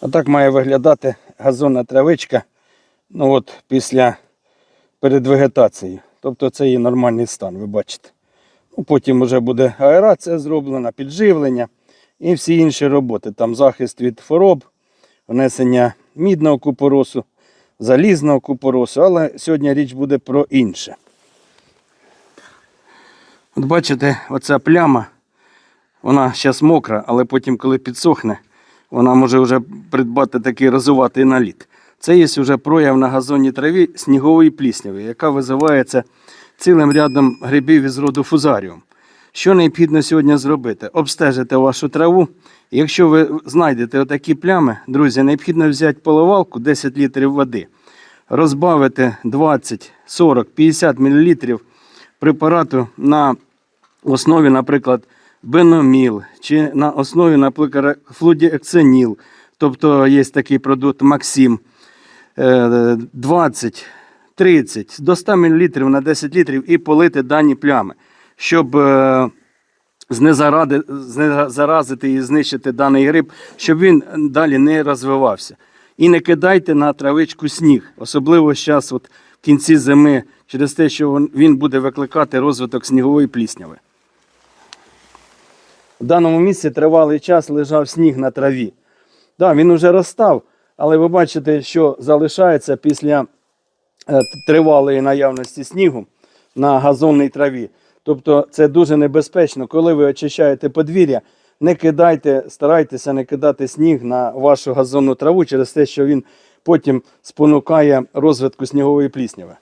Отак має виглядати газонна травичка ну от, після перед вегетацією. Тобто це її нормальний стан, ви бачите. Ну, потім вже буде аерація зроблена, підживлення і всі інші роботи. Там захист від хвороб, внесення мідного купоросу, залізного купоросу. Але сьогодні річ буде про інше. От бачите, оця пляма, вона зараз мокра, але потім, коли підсохне, вона може вже придбати такий розуватий наліт. Це є вже прояв на газонній траві снігової плісняви, яка визивається цілим рядом грибів із роду фузаріум. Що необхідно сьогодні зробити? Обстежити вашу траву. Якщо ви знайдете отакі плями, друзі, необхідно взяти поливалку 10 літрів води, розбавити 20, 40, 50 мл препарату на основі, наприклад, беноміл, чи на основі, наприклад, флудіексеніл, тобто є такий продукт Максим, е, 20, 30, до 100 мл на 10 літрів і полити дані плями, щоб е, знезаразити і знищити даний гриб, щоб він далі не розвивався. І не кидайте на травичку сніг, особливо зараз, от в кінці зими, через те, що він буде викликати розвиток снігової плісняви. В даному місці тривалий час лежав сніг на траві. Да, він вже розстав, але ви бачите, що залишається після е, тривалої наявності снігу на газонній траві. Тобто це дуже небезпечно, коли ви очищаєте подвір'я, не кидайте, старайтеся не кидати сніг на вашу газонну траву через те, що він потім спонукає розвитку снігової плісняви.